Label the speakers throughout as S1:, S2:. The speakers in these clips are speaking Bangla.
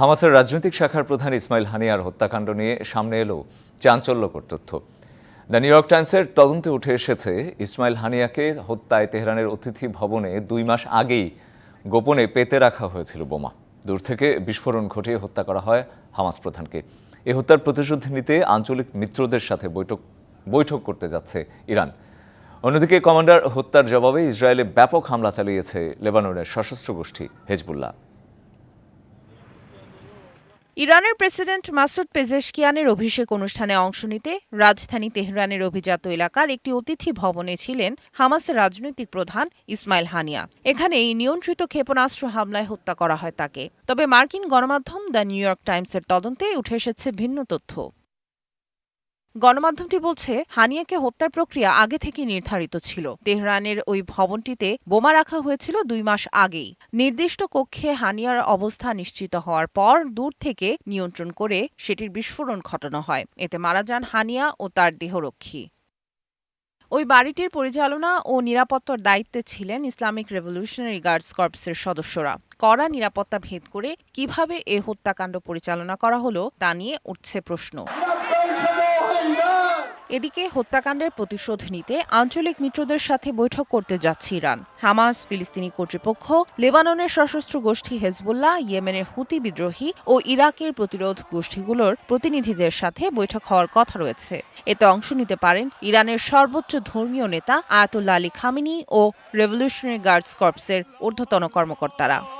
S1: হামাসের রাজনৈতিক শাখার প্রধান ইসমাইল হানিয়ার হত্যাকাণ্ড নিয়ে সামনে এলো চাঞ্চল্যকর তথ্য। দ্য নিউ ইয়র্ক টাইমসের তদন্তে উঠে এসেছে ইসমাইল হানিয়াকে হত্যায় তেহরানের অতিথি ভবনে দুই মাস আগেই গোপনে পেতে রাখা হয়েছিল বোমা। দূর থেকে বিস্ফোরণ ঘটিয়ে হত্যা করা হয় হামাস প্রধানকে। এই হত্যার প্রতিশোধ নিতে আঞ্চলিক মিত্রদের সাথে বৈঠক বৈঠক করতে যাচ্ছে ইরান। অন্যদিকে কমান্ডার হত্যার জবাবে ইসরায়েলে ব্যাপক হামলা চালিয়েছে লেবাননের সশস্ত্র গোষ্ঠী হেজবুল্লাহ।
S2: ইরানের প্রেসিডেন্ট মাসুদ পেজেশকিয়ানের অভিষেক অনুষ্ঠানে অংশ নিতে রাজধানী তেহরানের অভিজাত এলাকার একটি অতিথি ভবনে ছিলেন হামাসের রাজনৈতিক প্রধান ইসমাইল হানিয়া। এখানে এই নিয়ন্ত্রিত ক্ষেপণাস্ত্র হামলায় হত্যা করা হয় তাকে। তবে মার্কিন গণমাধ্যম দ্য নিউ ইয়র্ক টাইমসের তদন্তে উঠে এসেছে ভিন্ন তথ্য। গণমাধ্যমটি বলছে, হানিয়াকে হত্যার প্রক্রিয়া আগে থেকে নির্ধারিত ছিল। তেহরানের ওই ভবনটিতে বোমা রাখা হয়েছিল দুই মাস আগেই। নির্দিষ্ট কক্ষে হানিয়ার অবস্থা নিশ্চিত হওয়ার পর দূর থেকে নিয়ন্ত্রণ করে সেটির বিস্ফোরণ ঘটানো হয়। এতে মারা যান হানিয়া ও তার দেহরক্ষী। ওই বাড়িটির পরিচালনা ও নিরাপত্তার দায়িত্বে ছিলেন ইসলামিক রেভলিউশনারি গার্ডস কর্পসের সদস্যরা। কড়া নিরাপত্তা ভেদ করে কীভাবে এ হত্যাকাণ্ড পরিচালনা করা হলো তা নিয়ে উঠছে প্রশ্ন। এদিকে হত্যাকাণ্ডের প্রতিশোধ নিতে আঞ্চলিক মিত্রদের সাথে বৈঠক করতে যাচ্ছে ইরান। হামাস, ফিলিস্তিনি কর্তৃপক্ষ, লেবাননের সশস্ত্র গোষ্ঠী হেজবুল্লাহ, ইয়েমেনের হুতি বিদ্রোহী ও ইরাকের প্রতিরোধ গোষ্ঠীগুলোর প্রতিনিধিদের সাথে বৈঠক হওয়ার কথা রয়েছে। এতে অংশ নিতে পারেন ইরানের সর্বোচ্চ ধর্মীয় নেতা আয়াতুল্লাহ আলী খামিনি ও রেভলিউশনারি গার্ডস কর্পসের ঊর্ধ্বতন কর্মকর্তারা।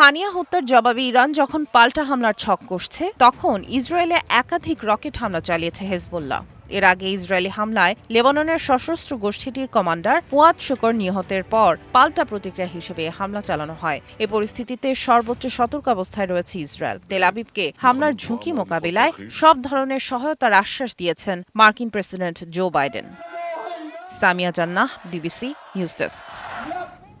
S2: হানিয়া হত্যার জবাবে ইরান যখন পাল্টা হামলার ছক কষছে, তখন ইসরায়েলে একাধিক রকেট হামলা চালিয়েছে হেজবুল্লাহ। এর আগে ইসরায়েলি হামলায় লেবাননের সশস্ত্র গোষ্ঠীটির কমান্ডার ফুয়াদ শুকর নিহতের পর পাল্টা প্রতিক্রিয়া হিসেবে হামলা চালানো হয়। এ পরিস্থিতিতে সর্বোচ্চ সতর্ক অবস্থায় রয়েছে ইসরায়েল। তেল আবিবকে হামলার ঝুঁকি মোকাবিলায় সব ধরনের সহায়তার আশ্বাস দিয়েছেন মার্কিন প্রেসিডেন্ট জো বাইডেন। সামিয়া জান্নাহ ডিবিসি নিউজ ডেস্ক।